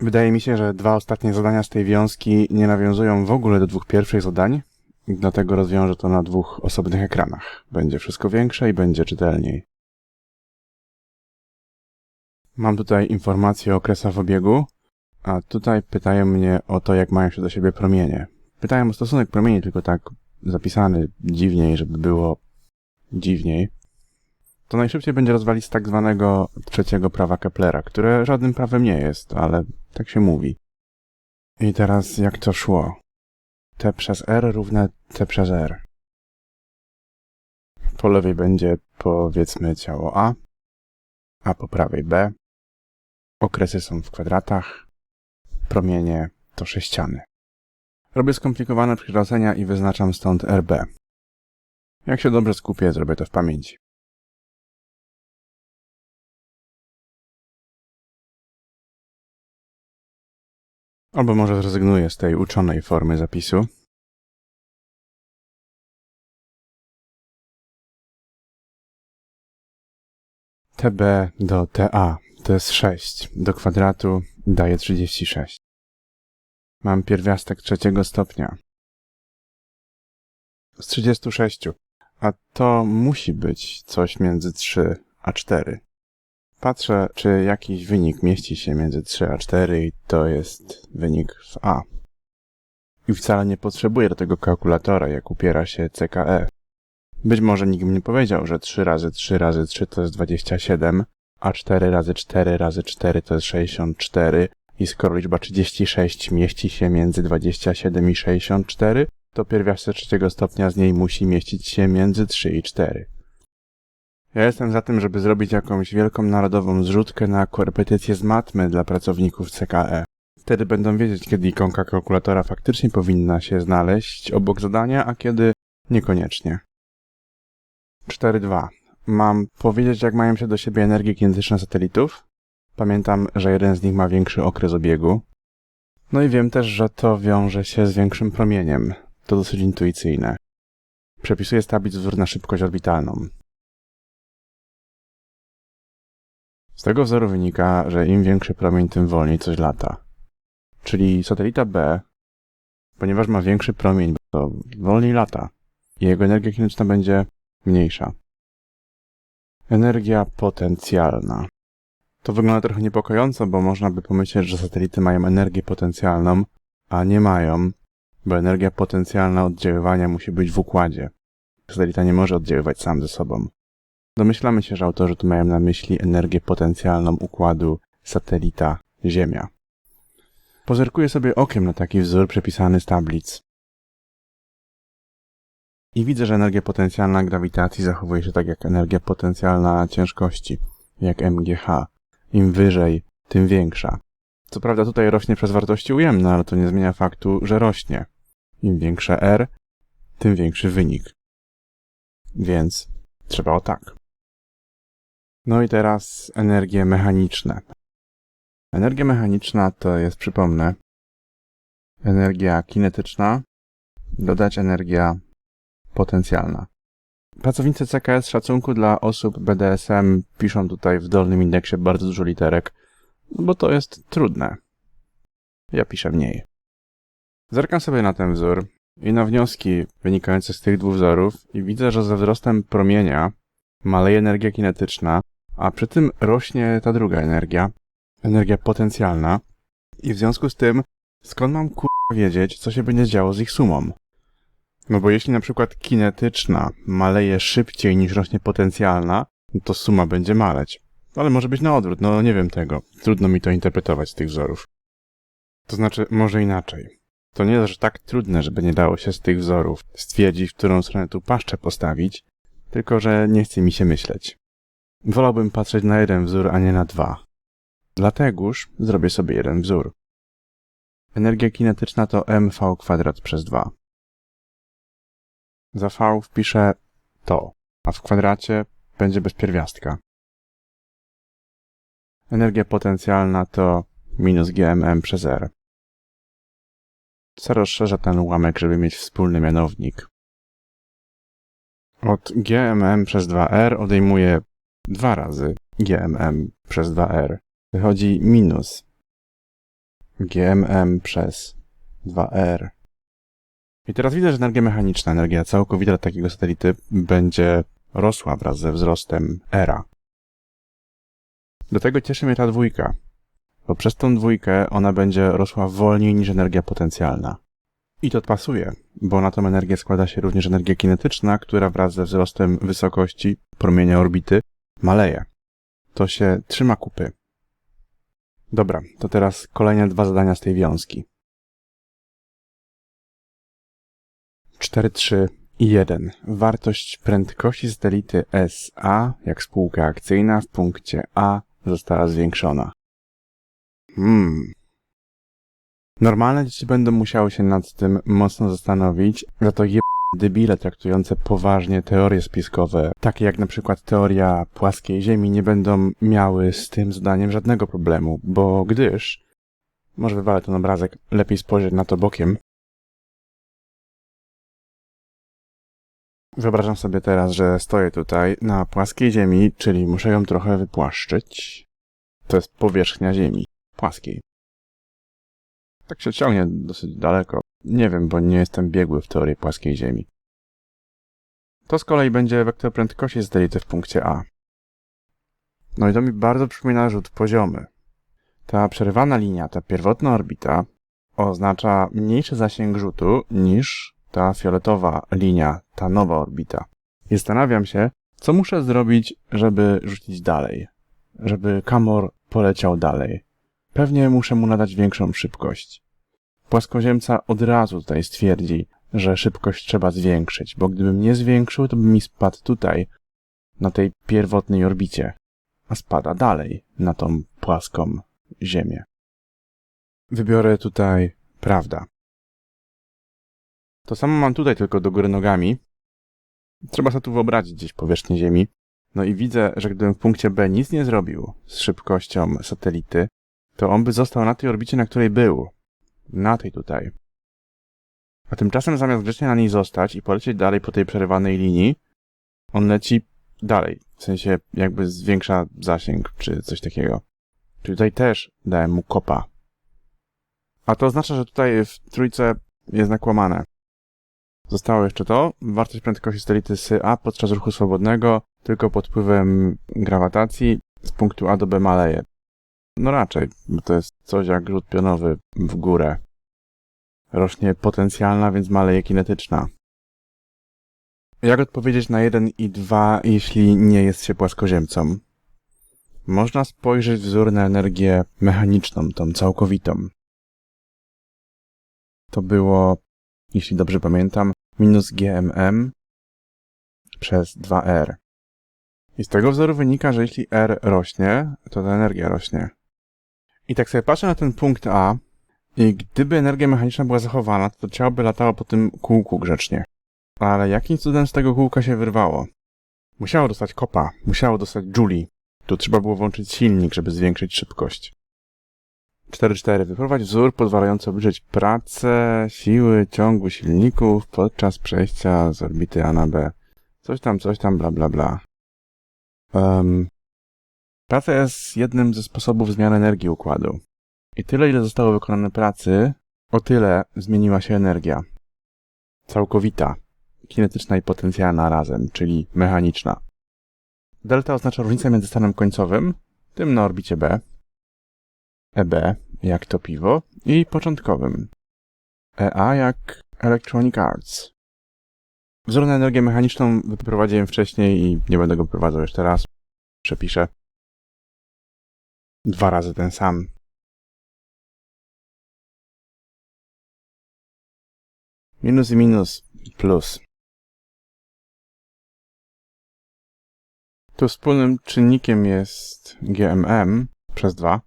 Wydaje mi się, że dwa ostatnie zadania z tej wiązki nie nawiązują w ogóle do dwóch pierwszych zadań, dlatego rozwiążę to na dwóch osobnych ekranach. Będzie wszystko większe i będzie czytelniej. Mam tutaj informacje o okresach obiegu, a tutaj pytają mnie o to, jak mają się do siebie promienie. Pytają o stosunek promieni, tylko tak zapisany dziwniej, żeby było dziwniej. To najszybciej będzie rozwalić tak zwanego trzeciego prawa Keplera, które żadnym prawem nie jest, ale tak się mówi. I teraz jak to szło? T przez R równe T przez R. Po lewej będzie powiedzmy ciało A, a po prawej B. Okresy są w kwadratach, promienie to sześciany. Robię skomplikowane przekształcenia i wyznaczam stąd RB. Jak się dobrze skupię, zrobię to w pamięci. Albo może zrezygnuję z tej uczonej formy zapisu. TB do TA to jest 6. Do kwadratu daje 36. Mam pierwiastek trzeciego stopnia. Z 36. A to musi być coś między 3 a 4. Patrzę, czy jakiś wynik mieści się między 3 a 4 i to jest wynik w A. I wcale nie potrzebuję do tego kalkulatora, jak upiera się CKE. Być może nikt mi nie powiedział, że 3 razy 3 razy 3 to jest 27, a 4 razy 4 razy 4 to jest 64 i skoro liczba 36 mieści się między 27 i 64, to pierwiastek trzeciego stopnia z niej musi mieścić się między 3 i 4. Ja jestem za tym, żeby zrobić jakąś wielką narodową zrzutkę na korepetycję z matmy dla pracowników CKE. Wtedy będą wiedzieć, kiedy ikonka kalkulatora faktycznie powinna się znaleźć obok zadania, a kiedy niekoniecznie. 4.2. Mam powiedzieć, jak mają się do siebie energie kinetyczne satelitów? Pamiętam, że jeden z nich ma większy okres obiegu. No i wiem też, że to wiąże się z większym promieniem. To dosyć intuicyjne. Przepisuję z wzór na szybkość orbitalną. Z tego wzoru wynika, że im większy promień, tym wolniej coś lata. Czyli satelita B, ponieważ ma większy promień, to wolniej lata i jego energia kinetyczna będzie mniejsza. Energia potencjalna. To wygląda trochę niepokojąco, bo można by pomyśleć, że satelity mają energię potencjalną, a nie mają, bo energia potencjalna oddziaływania musi być w układzie. Satelita nie może oddziaływać sam ze sobą. Domyślamy się, że autorzy tu mają na myśli energię potencjalną układu satelita-Ziemia. Pozerkuję sobie okiem na taki wzór przepisany z tablic. I widzę, że energia potencjalna grawitacji zachowuje się tak jak energia potencjalna ciężkości, jak MGH. Im wyżej, tym większa. Co prawda tutaj rośnie przez wartości ujemne, ale to nie zmienia faktu, że rośnie. Im większe R, tym większy wynik. Więc trzeba o tak. No i teraz energie mechaniczne. Energia mechaniczna to jest, przypomnę, energia kinetyczna, dodać energia potencjalna. Pracownicy CKS szacunku dla osób BDSM piszą tutaj w dolnym indeksie bardzo dużo literek, no bo to jest trudne. Ja piszę mniej. Zerkam sobie na ten wzór i na wnioski wynikające z tych dwóch wzorów i widzę, że ze wzrostem promienia maleje energia kinetyczna, a przy tym rośnie ta druga energia, energia potencjalna i w związku z tym skąd mam kur... wiedzieć, co się będzie działo z ich sumą? No bo jeśli na przykład kinetyczna maleje szybciej niż rośnie potencjalna, no to suma będzie maleć. Ale może być na odwrót, no nie wiem tego. Trudno mi to interpretować z tych wzorów. To znaczy, może inaczej. To nie jest aż tak trudne, żeby nie dało się z tych wzorów stwierdzić, w którą stronę tu paszczę postawić, tylko że nie chce mi się myśleć. Wolałbym patrzeć na jeden wzór, a nie na dwa. Dlategoż zrobię sobie jeden wzór. Energia kinetyczna to mv kwadrat przez 2. Za v wpiszę to, a w kwadracie będzie bez pierwiastka. Energia potencjalna to minus gmm przez r. Co rozszerza ten ułamek, żeby mieć wspólny mianownik. Od gmm przez 2r odejmuję dwa razy gmm przez 2r. Wychodzi minus GMM przez 2R. I teraz widzę, że energia mechaniczna, energia całkowita dla takiego satelity będzie rosła wraz ze wzrostem era. Do tego cieszy mnie ta dwójka, bo przez tą dwójkę ona będzie rosła wolniej niż energia potencjalna. I to pasuje, bo na tą energię składa się również energia kinetyczna, która wraz ze wzrostem wysokości promienia orbity maleje. To się trzyma kupy. Dobra, to teraz kolejne dwa zadania z tej wiązki. 4, 3 i 1. Wartość prędkości satelity SA, jak spółka akcyjna w punkcie A została zwiększona. Hmm. Normalne dzieci będą musiały się nad tym mocno zastanowić, za to je debile traktujące poważnie teorie spiskowe, takie jak na przykład teoria płaskiej Ziemi, nie będą miały z tym zadaniem żadnego problemu, bo gdyż, może wywalę ten obrazek, lepiej spojrzeć na to bokiem, Wyobrażam sobie teraz, że stoję tutaj na płaskiej ziemi, czyli muszę ją trochę wypłaszczyć. To jest powierzchnia ziemi, płaskiej. Tak się ciągnie dosyć daleko. Nie wiem, bo nie jestem biegły w teorii płaskiej ziemi. To z kolei będzie wektor prędkości satelity w punkcie A. No i to mi bardzo przypomina rzut poziomy. Ta przerywana linia, ta pierwotna orbita, oznacza mniejszy zasięg rzutu niż ta fioletowa linia, ta nowa orbita. I zastanawiam się, co muszę zrobić, żeby rzucić dalej, żeby Kamor poleciał dalej. Pewnie muszę mu nadać większą szybkość. Płaskoziemca od razu tutaj stwierdzi, że szybkość trzeba zwiększyć, bo gdybym nie zwiększył, to by mi spadł tutaj, na tej pierwotnej orbicie, a spada dalej, na tą płaską Ziemię. Wybiorę tutaj prawda. To samo mam tutaj, tylko do góry nogami. Trzeba sobie tu wyobrazić gdzieś powierzchnię Ziemi. No i widzę, że gdybym w punkcie B nic nie zrobił z szybkością satelity, to on by został na tej orbicie, na której był. Na tej tutaj. A tymczasem zamiast grzecznie na niej zostać i polecieć dalej po tej przerywanej linii, on leci dalej. W sensie jakby zwiększa zasięg, czy coś takiego. Czyli tutaj też dałem mu kopa. A to oznacza, że tutaj w trójce jest nakłamane. Zostało jeszcze to. Wartość prędkości satelity A podczas ruchu swobodnego tylko pod wpływem grawitacji z punktu A do B maleje. No raczej, bo to jest coś jak rzut pionowy w górę. Rośnie potencjalna, więc maleje kinetyczna. Jak odpowiedzieć na 1 i 2, jeśli nie jest się płaskoziemcą? Można spojrzeć wzór na energię mechaniczną, tą całkowitą. To było, jeśli dobrze pamiętam, minus GMM przez 2R. I z tego wzoru wynika, że jeśli R rośnie, to ta energia rośnie. I tak sobie patrzę na ten punkt A i gdyby energia mechaniczna była zachowana, to ciało by latało po tym kółku grzecznie. Ale jakim cudem z tego kółka się wyrwało? Musiało dostać kopa, musiało dostać Julie. Tu trzeba było włączyć silnik, żeby zwiększyć szybkość. 4.4. Wyprowadź wzór pozwalający obliczyć pracę siły ciągu silników podczas przejścia z orbity A na B. Coś tam, coś tam, bla, bla, bla. Um, praca jest jednym ze sposobów zmiany energii układu. I tyle, ile zostało wykonane pracy, o tyle zmieniła się energia. Całkowita, kinetyczna i potencjalna razem, czyli mechaniczna. Delta oznacza różnicę między stanem końcowym, tym na orbicie B, EB jak to piwo i początkowym. EA jak Electronic Arts. Wzór na energię mechaniczną wyprowadziłem wcześniej i nie będę go prowadzał jeszcze raz. Przepiszę. Dwa razy ten sam. Minus i minus plus. Tu wspólnym czynnikiem jest GMM przez 2.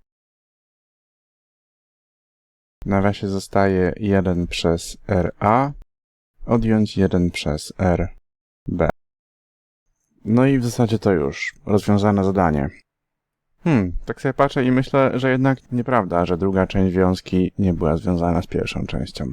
W nawiasie zostaje 1 przez RA, odjąć 1 przez RB. No i w zasadzie to już. Rozwiązane zadanie. Hmm, tak sobie patrzę i myślę, że jednak nieprawda, że druga część wiązki nie była związana z pierwszą częścią.